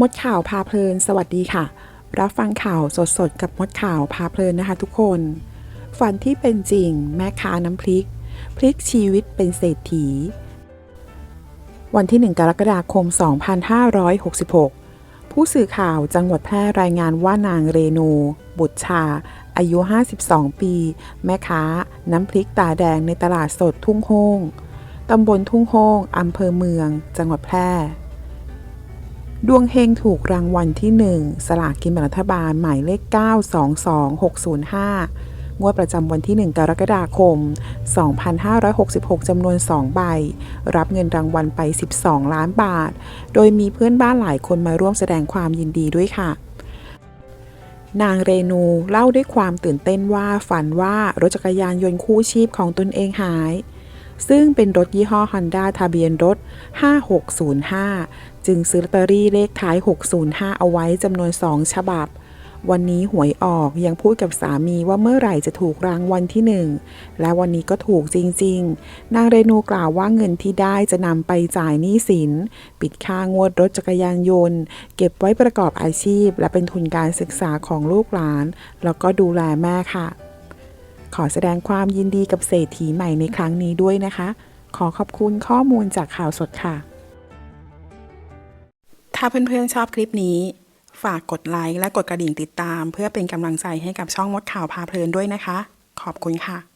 มดข่าวพาเพลิน สวัสดีค่ะ รับฟังข่าวสดๆ กับมดข่าวพาเพลินนะคะทุกคน ฝันที่เป็นจริง แม่ค้าน้ำพริก พลิกชีวิตเป็นเศรษฐี วันที่ 1 กรกฎาคม 2566 ผู้สื่อข่าวจังหวัดแพร่รายงานว่านางเรนูบุตรชา อายุ 52 ปี แม่ค้า น้ำพริกตาแดงในตลาดสดทุ่งโฮงตำบลทุ่งโฮงอำเภอเมือง จังหวัดแพร่ ดวงเฮงถูกรางวัลที่ 1 สลากกินแบ่งรัฐบาล หมายเลข 922605 งวดประจำวันที่ 1 กรกฎาคม 2566 จำนวน 2 ใบ รับเงินรางวัลไป 12 ล้านบาท โดยมีเพื่อนบ้านหลายคนมาร่วมแสดงความยินดีด้วยค่ะ นางเรนูเล่าด้วยความตื่นเต้นว่าฝันว่ารถจักรยานยนต์คู่ชีพของตนเองหาย ซึ่งเป็นรถยี่ห้อ Honda ทะเบียนรถ 5605 จึงซื้อลอตเตอรี่เลขท้าย 605 เอาไว้จำนวน 2 ฉบับ วันนี้หวยออกยังพูดกับสามีว่าเมื่อไหร่จะถูกรางวัลที่หนึ่งและวันนี้ก็ถูกจริงๆ นางเรนูกล่าวว่าเงินที่ได้จะนำไปจ่ายหนี้สิน ปิดค่างวดรถจักรยานยนต์ เก็บไว้ประกอบอาชีพ และเป็นทุนการศึกษาของลูกหลาน แล้วก็ดูแลแม่ค่ะ ขอแสดงความยินดีกับเศรษฐีใหม่ในครั้งนี้ด้วยนะคะ ขอขอบคุณข้อมูลจากข่าวสดค่ะ ถ้าเพื่อนๆชอบคลิปนี้ ฝากกดไลค์และกดกระดิ่งติดตาม เพื่อเป็นกำลังใจให้กับช่องมดข่าวพาเพลินด้วยนะคะ ขอบคุณค่ะ